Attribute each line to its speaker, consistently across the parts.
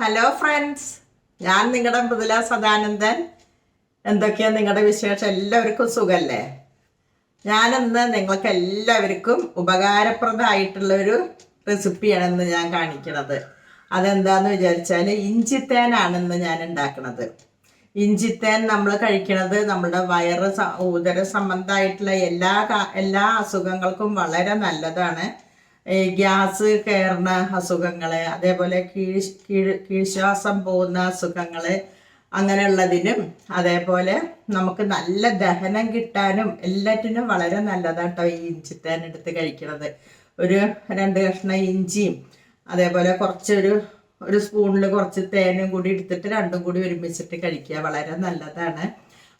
Speaker 1: Hello friends ഞാൻ നിങ്ങളുടെ മൃദുല സദാനന്ദൻ. എന്തൊക്കെയാണ് നിങ്ങളുടെ വിശേഷം? എല്ലാവർക്കും സുഖല്ലേ? ഞാനിന്ന് നിങ്ങൾക്ക് എല്ലാവർക്കും ഉപകാരപ്രദമായിട്ടുള്ള ഒരു റെസിപ്പിയാണ് ഇന്ന് ഞാൻ കാണിക്കുന്നത് അതെന്താന്ന് വിചാരിച്ചാൽ ഇഞ്ചിത്തേനാണ് ഇന്ന് ഞാൻ ഉണ്ടാക്കുന്നത് ഇഞ്ചിത്തേൻ നമ്മൾ കഴിക്കുന്നത് നമ്മുടെ വയറ് ഉദര സംബന്ധമായിട്ടുള്ള എല്ലാ എല്ലാ അസുഖങ്ങൾക്കും വളരെ നല്ലതാണ്. ഈ ഗ്യാസ് കയറുന്ന അസുഖങ്ങൾ അതേപോലെ കീഴ് കീഴ് കീഴ്ശ്വാസം പോകുന്ന അസുഖങ്ങൾ അങ്ങനെയുള്ളതിനും അതേപോലെ നമുക്ക് നല്ല ദഹനം കിട്ടാനും എല്ലാറ്റിനും വളരെ നല്ലതാട്ടോ ഈ ഇഞ്ചിത്തേൻ എടുത്ത് കഴിക്കുന്നത് ഒരു രണ്ട് കഷ്ണം ഇഞ്ചിയും അതേപോലെ കുറച്ചൊരു ഒരു സ്പൂണിൽ കുറച്ച് തേനും കൂടി എടുത്തിട്ട് രണ്ടും കൂടി ഒരുമിച്ചിട്ട് കഴിക്കുക വളരെ നല്ലതാണ്.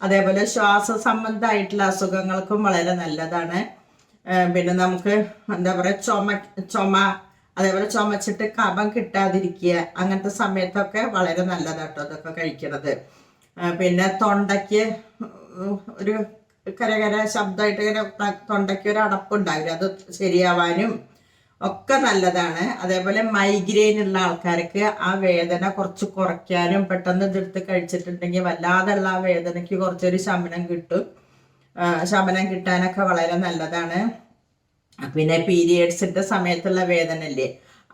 Speaker 1: അതേപോലെ ശ്വാസ സംബന്ധമായിട്ടുള്ള അസുഖങ്ങൾക്കും വളരെ നല്ലതാണ്. പിന്നെ നമുക്ക് എന്താ പറയുക ചുമ ചുമ അതേപോലെ ചുമച്ചിട്ട് കഫം കിട്ടാതിരിക്കുക അങ്ങനത്തെ സമയത്തൊക്കെ വളരെ നല്ലതാട്ടോ അതൊക്കെ കഴിക്കണത്. പിന്നെ തൊണ്ടയ്ക്ക് ഒരു കരകര ശബ്ദമായിട്ട് ഇങ്ങനെ തൊണ്ടയ്ക്ക് ഒരു അടപ്പുണ്ടാവില്ല അത് ശരിയാവാനും ഒക്കെ നല്ലതാണ്. അതേപോലെ മൈഗ്രെയിൻ ഉള്ള ആൾക്കാർക്ക് ആ വേദന കുറച്ച് കുറയ്ക്കാനും പെട്ടെന്ന് ഇതെടുത്ത് കഴിച്ചിട്ടുണ്ടെങ്കിൽ വല്ലാതെയുള്ള ആ വേദനയ്ക്ക് കുറച്ചൊരു ശമനം കിട്ടും. ശമനം കിട്ടാനൊക്കെ വളരെ നല്ലതാണ്. പിന്നെ പീരിയഡ്സിന്റെ സമയത്തുള്ള വേദന അല്ലേ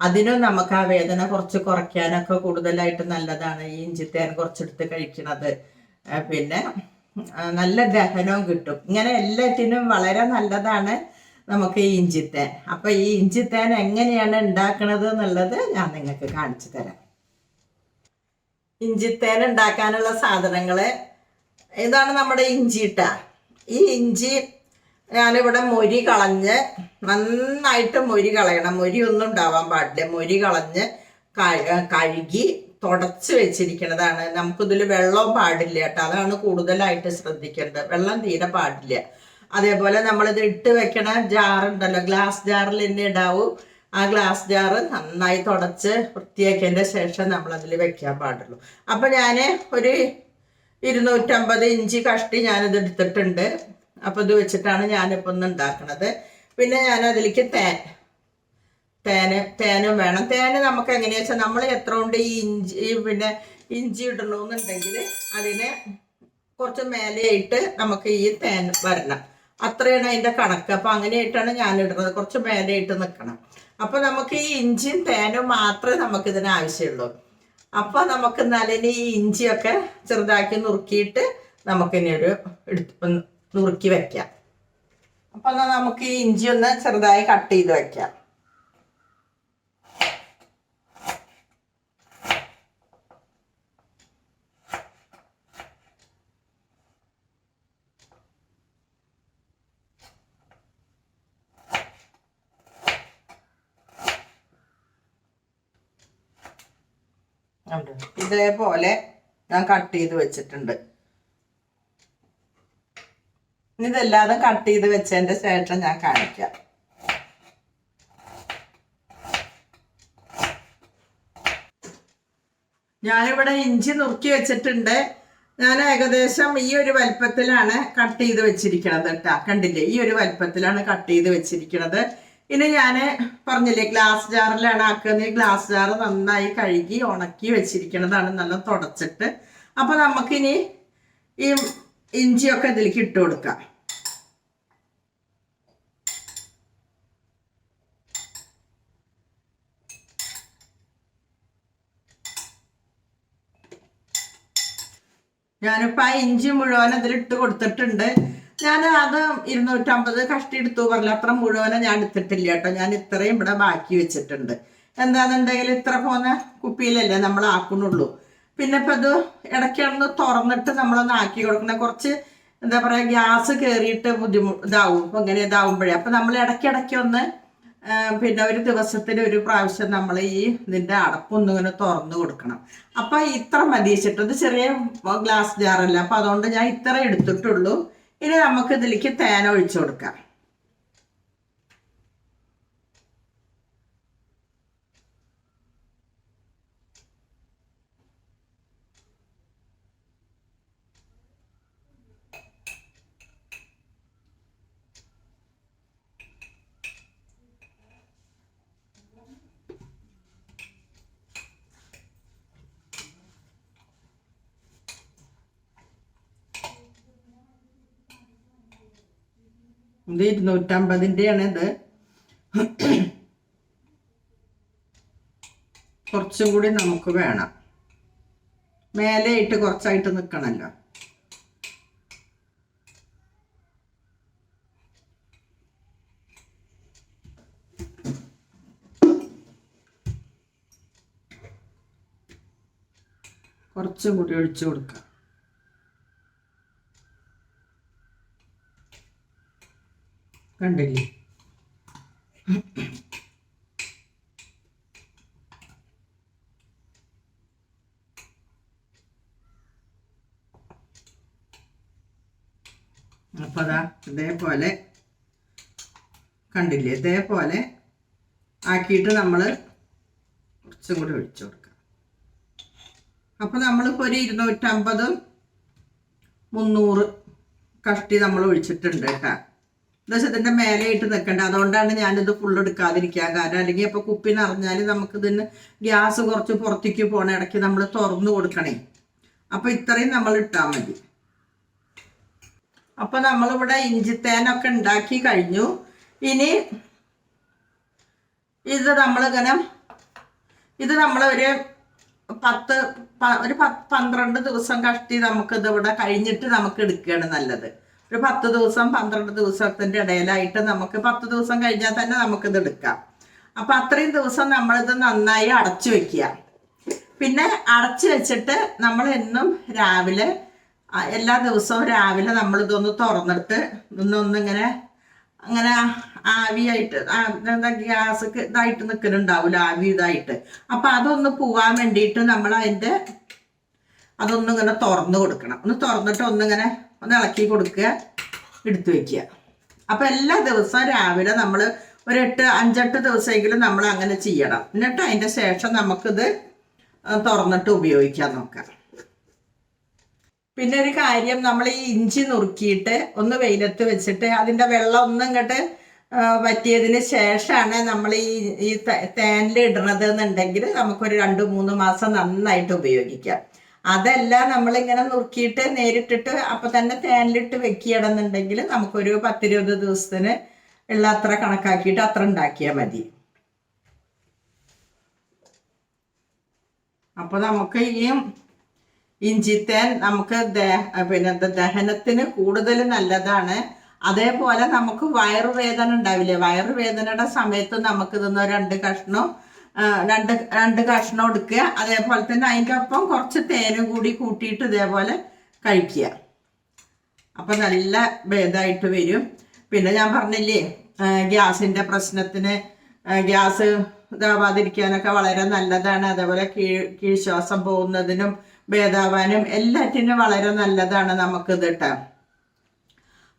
Speaker 1: അതിനും നമുക്ക് ആ വേദന കുറച്ച് കുറയ്ക്കാനൊക്കെ കൂടുതലായിട്ട് നല്ലതാണ് ഈ ഇഞ്ചിത്തേൻ കുറച്ചെടുത്ത് കഴിക്കുന്നത് പിന്നെ നല്ല ദഹനവും കിട്ടും. ഇങ്ങനെ എല്ലാറ്റിനും വളരെ നല്ലതാണ് നമുക്ക് ഈ ഇഞ്ചിത്തേൻ. അപ്പൊ ഈ ഇഞ്ചിത്തേൻ എങ്ങനെയാണ് ഉണ്ടാക്കുന്നത് എന്നുള്ളത് ഞാൻ നിങ്ങൾക്ക് കാണിച്ചു തരാം. ഇഞ്ചിത്തേൻ ഉണ്ടാക്കാനുള്ള സാധനങ്ങൾ ഇതാണ് നമ്മുടെ ഇഞ്ചിട്ട. ഈ ഇഞ്ചി ഞാനിവിടെ മൊരി കളഞ്ഞ് നന്നായിട്ട് മൊരി കളയണം. മൊരി ഒന്നും ഉണ്ടാവാൻ പാടില്ല. മൊരി കളഞ്ഞ് കഴുകി തുടച്ച് വെച്ചിരിക്കുന്നതാണ്. നമുക്കിതിൽ വെള്ളവും പാടില്ല കേട്ടോ. അതാണ് കൂടുതലായിട്ട് ശ്രദ്ധിക്കേണ്ടത്. വെള്ളം തീരെ പാടില്ല. അതേപോലെ നമ്മളിത് ഇട്ട് വെക്കണ ജാറുണ്ടല്ലോ ഗ്ലാസ് ജാറിൽ തന്നെ ഇടാവൂ. ആ ഗ്ലാസ് ജാറ് നന്നായി തുടച്ച് വൃത്തിയാക്കിയതിന്റെ ശേഷം നമ്മളതിൽ വെക്കാൻ പാടുള്ളൂ. അപ്പം ഞാൻ ഒരു ഇരുന്നൂറ്റമ്പത് ഇഞ്ചി കഷ്ടി ഞാനിത് എടുത്തിട്ടുണ്ട്. അപ്പോൾ ഇത് വെച്ചിട്ടാണ് ഞാനിപ്പോൾ ഒന്ന് ഉണ്ടാക്കണത്. പിന്നെ ഞാൻ അതിലേക്ക് തേൻ. തേന് തേനും വേണം. തേന് നമുക്ക് എങ്ങനെയാ വെച്ചാൽ നമ്മൾ എത്ര കൊണ്ട് ഈ ഇഞ്ചി പിന്നെ ഇഞ്ചി ഇടണമെന്നുണ്ടെങ്കിൽ അതിനെ കുറച്ച് മേലെയായിട്ട് നമുക്ക് ഈ തേൻ വരണം. അത്രയാണ് അതിന്റെ കണക്ക്. അപ്പം അങ്ങനെയായിട്ടാണ് ഞാൻ ഇടുന്നത് കുറച്ച് മേലെയായിട്ട് നിൽക്കണം അപ്പം നമുക്ക് ഈ ഇഞ്ചിയും തേനും മാത്രമേ നമുക്കിതിന് ആവശ്യമുള്ളൂ. അപ്പം നമുക്ക് നല്ല ഇഞ്ചിയൊക്കെ ചെറുതാക്കി നുറുക്കിയിട്ട് നമുക്കിനി ഒരു എടുത്ത് നുറുക്കി വെക്കാം. അപ്പൊ എന്നാൽ നമുക്ക് ഈ ഇഞ്ചി ഒന്ന് ചെറുതായി കട്ട് ചെയ്ത് വെക്കാം. ഇതേപോലെ ഞാൻ കട്ട് ചെയ്ത് വെച്ചിട്ടുണ്ട്. ഇതെല്ലാതും കട്ട് ചെയ്ത് വെച്ചതിന്റെ ശേഷം ഞാൻ കാണിക്കാം. ഞാനിവിടെ ഇഞ്ചി നുറുക്കി വെച്ചിട്ടുണ്ട്. ഞാൻ ഏകദേശം ഈ ഒരു വലിപ്പത്തിലാണ് കട്ട് ചെയ്ത് വെച്ചിരിക്കണത് കേട്ടോ കണ്ടില്ലേ? ഈ ഒരു വലിപ്പത്തിലാണ് കട്ട് ചെയ്ത് വെച്ചിരിക്കണത്. ഇനി ഞാൻ പറഞ്ഞില്ലേ ഗ്ലാസ് ജാറിലാണ് ആക്കുന്നത് ഗ്ലാസ് ജാർ നന്നായി കഴുകി ഉണക്കി വെച്ചിരിക്കുന്നതാണ് നല്ല തുടച്ചിട്ട്. അപ്പൊ നമുക്കിനി ഈ ഇഞ്ചിയൊക്കെ ഇതിലേക്ക് ഇട്ട് കൊടുക്കാം. ഞാനിപ്പോൾ ആ ഇഞ്ചി മുഴുവൻ അതിലിട്ട് കൊടുത്തിട്ടുണ്ട്. ഞാൻ അത് ഇരുന്നൂറ്റമ്പത് കഷ്ടി എടുത്തു പറഞ്ഞില്ല അത്ര മുഴുവനെ ഞാൻ എടുത്തിട്ടില്ല കേട്ടോ. ഞാൻ ഇത്രയും ഇവിടെ ബാക്കി വെച്ചിട്ടുണ്ട്. എന്താണെന്നുണ്ടെങ്കിൽ ഇത്ര പോന്ന കുപ്പിയിലല്ലേ നമ്മൾ ആക്കുന്നുള്ളൂ. പിന്നെ ഇപ്പം ഇത് ഇടയ്ക്കൊന്ന് തുറന്നിട്ട് നമ്മളൊന്ന് ആക്കി കൊടുക്കണം. കുറച്ച് എന്താ പറയുക ഗ്യാസ് കയറിയിട്ട് ബുദ്ധിമുട്ട് ഇതാവും. അപ്പം ഇങ്ങനെ ഇതാവുമ്പോഴേ. അപ്പം നമ്മൾ ഇടയ്ക്കിടയ്ക്ക് ഒന്ന് പിന്നെ ഒരു ദിവസത്തിൽ ഒരു പ്രാവശ്യം നമ്മൾ ഈ ഇതിന്റെ അടപ്പൊന്നും ഇങ്ങനെ തുറന്നു കൊടുക്കണം. അപ്പൊ ഇത്ര മതി വെച്ചിട്ട് ഇത് ചെറിയ ഗ്ലാസ് ജാറല്ല. അപ്പൊ അതുകൊണ്ട് ഞാൻ ഇത്ര എടുത്തിട്ടുള്ളൂ. ഇനി നമുക്ക് ഇതിലേക്ക് തേന ഒഴിച്ചു കൊടുക്കാം. ഇത് ഇരുന്നൂറ്റമ്പതിന്റെയാണ് ഇത് കുറച്ചും കൂടി നമുക്ക് വേണം. മേലെ ഇട്ട് കുറച്ചായിട്ട് നിൽക്കണമല്ലോ കുറച്ചും കൂടി ഒഴിച്ചു കൊടുക്കാം. കണ്ടില്ലേ? അപ്പോൾ അതാ ഇതേപോലെ കണ്ടില്ലേ? ഇതേപോലെ ആക്കിയിട്ട് നമ്മൾ കുറച്ചും കൂടി ഒഴിച്ചു കൊടുക്കാം. അപ്പോൾ നമ്മളിപ്പോൾ ഒരു ഇരുന്നൂറ്റമ്പതും മുന്നൂറ് കഷ്ടി നമ്മൾ ഒഴിച്ചിട്ടുണ്ട് കേട്ടോ. എന്താ വെച്ചാൽ മേലെ ഇട്ട് നിൽക്കേണ്ടത് അതുകൊണ്ടാണ് ഞാനിത് ഫുൾ എടുക്കാതിരിക്കാൻ കാരണം. അല്ലെങ്കിൽ ഇപ്പോൾ കുപ്പി നിറഞ്ഞാൽ നമുക്ക് ഇതിന് ഗ്യാസ് കുറച്ച് പുറത്തേക്ക് പോണ ഇടയ്ക്ക് നമ്മൾ തുറന്നു കൊടുക്കണേ. അപ്പോൾ ഇത്രയും നമ്മൾ ഇട്ടാൽ മതി. അപ്പോൾ നമ്മളിവിടെ ഇഞ്ചിത്തേനൊക്കെ ഉണ്ടാക്കി കഴിഞ്ഞു. ഇനി ഇത് നമ്മളിങ്ങനെ ഇത് നമ്മൾ ഒരു പത്ത് ഒരു പന്ത്രണ്ട് ദിവസം കഷ്ടി നമുക്ക് ഇത് ഇവിടെ കഴിഞ്ഞിട്ട് നമുക്ക് എടുക്കുകയാണ് നല്ലത്. ഒരു പത്ത് ദിവസം പന്ത്രണ്ട് ദിവസത്തിന്റെ ഇടയിലായിട്ട് നമുക്ക് പത്ത് ദിവസം കഴിഞ്ഞാൽ തന്നെ നമുക്കിത് എടുക്കാം. അപ്പം അത്രയും ദിവസം നമ്മളിത് നന്നായി അടച്ചു വെക്കുക. പിന്നെ അടച്ചു വെച്ചിട്ട് നമ്മൾ എന്നും രാവിലെ എല്ലാ ദിവസവും രാവിലെ നമ്മൾ ഇതൊന്ന് തുറന്നിട്ട് ഇതൊന്നൊന്നിങ്ങനെ അങ്ങനെ ആവിയായിട്ട് എന്താ ഗ്യാസ് ഇതായിട്ട് നിൽക്കുന്നുണ്ടാവില്ല ആവി ഇതായിട്ട്. അപ്പം അതൊന്ന് പോവാൻ വേണ്ടിയിട്ട് നമ്മൾ അതിന്റെ അതൊന്നിങ്ങനെ തുറന്ന് കൊടുക്കണം. ഒന്ന് തുറന്നിട്ട് ഒന്നിങ്ങനെ ഒന്ന് ഇളക്കി കൊടുക്കുക എടുത്തു വെക്കുക. അപ്പം എല്ലാ ദിവസവും രാവിലെ നമ്മൾ ഒരു എട്ട് അഞ്ചെട്ട് ദിവസമെങ്കിലും നമ്മൾ അങ്ങനെ ചെയ്യണം. എന്നിട്ട് അതിന്റെ ശേഷം നമുക്കിത് തുറന്നിട്ട് ഉപയോഗിക്കാൻ നോക്കാം പിന്നെ ഒരു കാര്യം നമ്മൾ ഈ ഇഞ്ചി നുറുക്കിയിട്ട് ഒന്ന് വെയിലത്ത് വെച്ചിട്ട് അതിന്റെ വെള്ളം ഒന്നും ഇങ്ങോട്ട് പറ്റിയതിന് ശേഷമാണ് നമ്മൾ ഈ ഈ തേനിൽ ഇടണത് എന്നുണ്ടെങ്കിൽ നമുക്കൊരു രണ്ട് മൂന്ന് മാസം നന്നായിട്ട് ഉപയോഗിക്കാം. അതല്ല നമ്മളിങ്ങനെ നുറുക്കിയിട്ട് നേരിട്ടിട്ട് അപ്പം തന്നെ തേനിലിട്ട് വെക്കുകയാണെന്നുണ്ടെങ്കിൽ നമുക്കൊരു പത്തിരുപത് ദിവസത്തിന് ഉള്ള അത്ര കണക്കാക്കിയിട്ട് അത്ര ഉണ്ടാക്കിയാൽ മതി. അപ്പോൾ നമുക്ക് ഈ ഇഞ്ചിത്തേൻ നമുക്ക് പിന്നെ ദഹനത്തിന് കൂടുതൽ നല്ലതാണ്. അതേപോലെ നമുക്ക് വയറുവേദന ഉണ്ടാവില്ലേ? വയറുവേദനയുടെ സമയത്ത് നമുക്ക് ഇതൊന്ന് രണ്ട് കഷ്ണം രണ്ട് രണ്ട് കഷ്ണം എടുക്കുക. അതേപോലെ തന്നെ അതിന്റെ ഒപ്പം കുറച്ച് തേനും കൂടി കൂട്ടിയിട്ട് ഇതേപോലെ കഴിക്കുക. അപ്പം നല്ല ഭേദമായിട്ട് വരും. പിന്നെ ഞാൻ പറഞ്ഞില്ലേ ഗ്യാസിന്റെ പ്രശ്നത്തിന് ഗ്യാസ് ഇതാവാതിരിക്കാനൊക്കെ വളരെ നല്ലതാണ്. അതേപോലെ കീഴ് കീഴ്ശ്വാസം പോകുന്നതിനും ഭേദാവാനും എല്ലാറ്റിനും വളരെ നല്ലതാണ് നമുക്കിത് കേട്ടോ.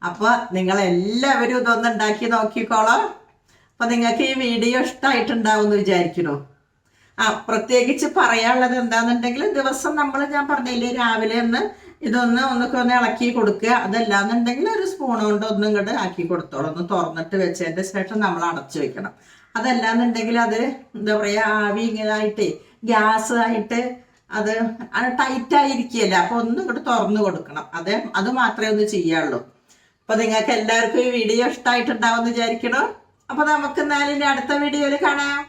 Speaker 1: അപ്പോൾ നിങ്ങളെല്ലാവരും ഇതൊന്ന് ഉണ്ടാക്കി നോക്കിക്കോളാം. അപ്പോൾ നിങ്ങൾക്ക് ഈ വീഡിയോ ഇഷ്ടമായിട്ടുണ്ടാവും എന്ന് വിചാരിക്കണു ആ പ്രത്യേകിച്ച് പറയാനുള്ളത് എന്താണെന്നുണ്ടെങ്കിൽ ദിവസം നമ്മൾ ഞാൻ പറഞ്ഞില്ലേ രാവിലെ ഒന്ന് ഇതൊന്ന് ഒന്നൊക്കെ ഒന്ന് ഇളക്കി കൊടുക്കുക. അതല്ലാന്നുണ്ടെങ്കിൽ ഒരു സ്പൂൺ കൊണ്ട് ഒന്നും ഇങ്ങോട്ട് ആക്കി കൊടുത്തോളൂ. ഒന്ന് തുറന്നിട്ട് വെച്ചതിന്റെ ശേഷം നമ്മൾ അടച്ചു വെക്കണം. അതല്ലാന്നുണ്ടെങ്കിൽ അത് എന്താ പറയുക ആവി ഇങ്ങനായിട്ട് ഗ്യാസ് ആയിട്ട് അത് ടൈറ്റ് ആയിരിക്കുകയല്ല. അപ്പോൾ ഒന്നും ഇങ്ങോട്ട് തുറന്നു കൊടുക്കണം. അത് അത് മാത്രമേ ഒന്ന് ചെയ്യാവുള്ളൂ അപ്പോൾ നിങ്ങൾക്ക് എല്ലാവർക്കും ഈ വീഡിയോ ഇഷ്ടമായിട്ടുണ്ടാവും എന്ന് വിചാരിക്കണം അപ്പോൾ നമുക്ക് എന്നാലും ഇനി അടുത്ത വീഡിയോയിൽ കാണാം.